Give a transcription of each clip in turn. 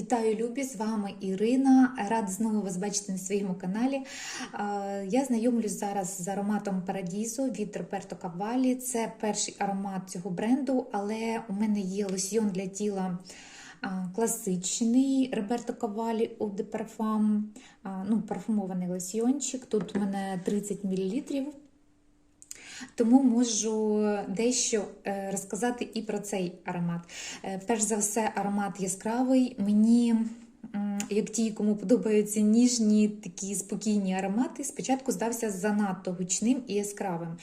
Вітаю, любі! З вами Ірина. Рада знову вас бачити на своєму каналі. Я знайомлюсь зараз з ароматом Парадізу від Роберто Кавалі. Це перший аромат цього бренду, але у мене є лосьйон для тіла класичний Роберто Кавалі de Parfum, а, ну, парфумований лосьйончик. Тут у мене 30 мл. Тому можу дещо е, розказати і про цей аромат. Е, Перш за все, аромат яскравий. Мені, як ті, кому подобаються ніжні, такі спокійні аромати, спочатку здався занадто гучним і яскравим.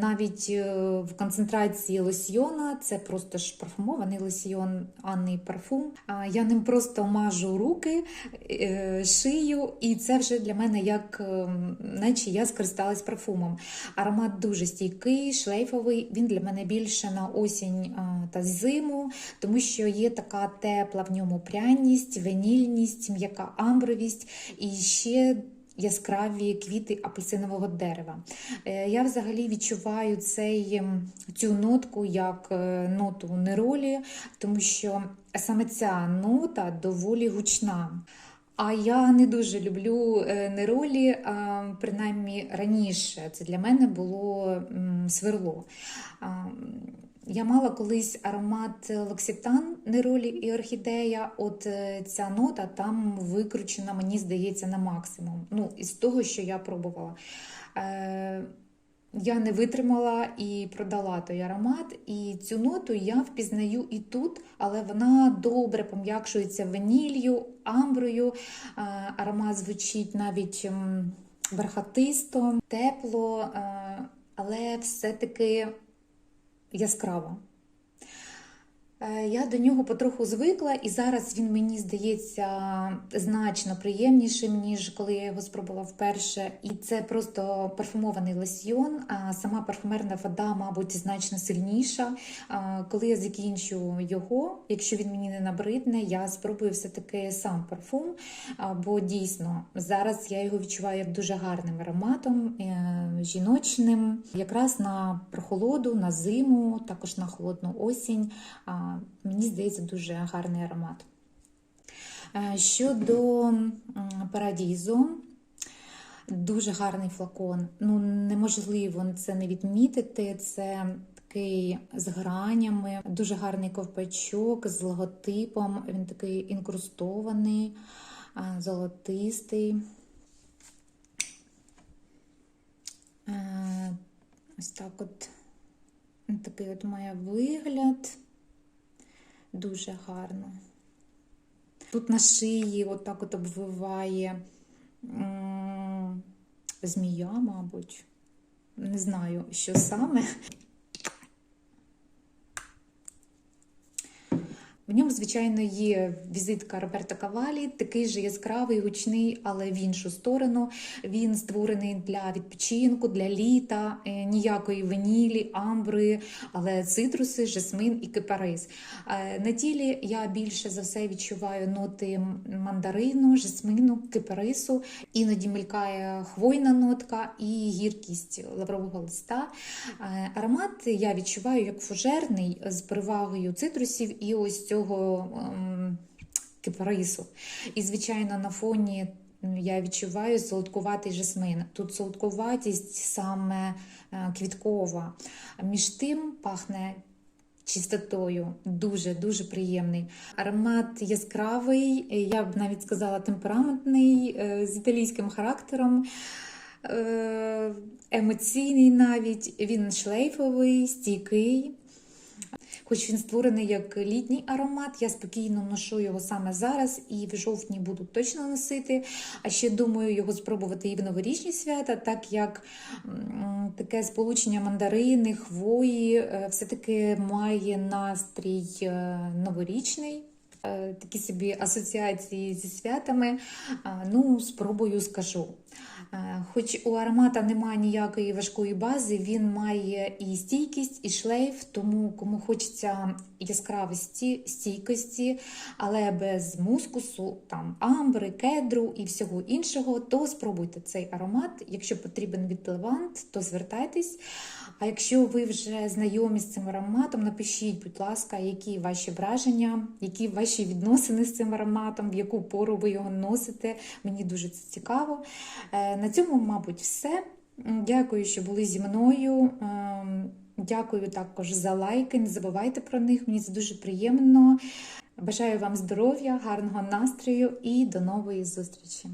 Навіть е, в концентрації лосьйона, це просто ж парфумований лосьйон, Анний парфум. Я ним просто мажу руки, е, шию, і це вже для мене як е, наче я скористалась парфумом. Аромат дуже стійкий, шлейфовий. Він для мене більше на осінь та зиму, тому що є така тепла в ньому пряність, ванільність, м'яка амбровість і ще. Яскраві квіти апельсинового дерева. Е, Я взагалі відчуваю цей, ем, цю нотку як е, ноту неролі, тому що саме ця нота доволі гучна. А я не дуже люблю е, неролі, принаймні раніше це для мене було сверло. Я мала колись аромат Локситан неролі і орхідея. От е, ця нота там викручена, мені здається, на максимум. Ну, із того, що я пробувала. Е, Я не витримала і продала той аромат, і цю ноту я впізнаю і тут, але вона добре пом'якшується ванілью, амброю. Е, Аромат звучить навіть бархатисто, тепло, е, але все-таки яскраво. Е, Я до нього потроху звикла, і зараз він мені здається значно приємнішим, ніж коли я його спробувала вперше. І це просто парфумований лосьйон, сама парфумерна вода, мабуть, значно сильніша. Коли я закінчу його, якщо він мені не набридне, я спробую все-таки сам парфум. Бо дійсно зараз я його відчуваю як дуже гарним ароматом, е, жіночним, якраз на прохолоду, на зиму, також на холодну осінь. Мені здається, дуже гарний аромат. Е, Щодо парадізу, дуже гарний флакон. Ну, неможливо це не відмітити. Це такий з гранями, дуже гарний ковпачок з логотипом. Він такий інкрустований, е, золотистий. Е, Ось так от такий от має вигляд. Дуже гарно. Тут на шиї отак от обвиває змія, мабуть. Не знаю, що саме. В ньому, звичайно, є візитка Роберта Кавалі, такий же яскравий, гучний, але в іншу сторону. Він створений для відпочинку, для літа, е, ніякої ванілі, амбри, але цитруси, жасмин і кипарис. Е, На тілі я більше за все відчуваю ноти мандарину, жасмину, кипарису. Іноді мелькає хвойна нотка і гіркість лаврового листа. Е, Аромат я відчуваю як фужерний з перевагою цитрусів і ось цього ем, кипарису. І, звичайно, на фоні я відчуваю солодкуватий жасмин. Тут солодкуватість саме е, квіткова. Між тим пахне чистотою. Дуже дуже приємний. Аромат яскравий, я б навіть сказала темпераментний, е, з італійським характером. Е, Емоційний навіть, він шлейфовий, стійкий. Хоч він створений як літній аромат, я спокійно ношу його саме зараз і в жовтні буду точно носити. А ще думаю його спробувати і в новорічні свята, так як таке сполучення мандарини, хвої е, все-таки має настрій е, новорічний. Такі собі асоціації зі святами. Ну, спробую скажу. Е, Хоч у аромата немає ніякої важкої бази, він має і стійкість, і шлейф, тому кому хочеться яскравості, стійкості, але без мускусу, там амбри, кедру і всього іншого, то спробуйте цей аромат. Якщо потрібен відпливант, то звертайтесь. А якщо ви вже знайомі з цим ароматом, напишіть, будь ласка, які ваші враження, які ваші ваші відносини з цим ароматом, в яку пору ви його носите. Мені дуже це цікаво. Е, На цьому, мабуть, все. Дякую, що були зі мною. Ем, Дякую також за лайки. Не забувайте про них, мені це дуже приємно. Бажаю вам здоров'я, гарного настрою і до нової зустрічі!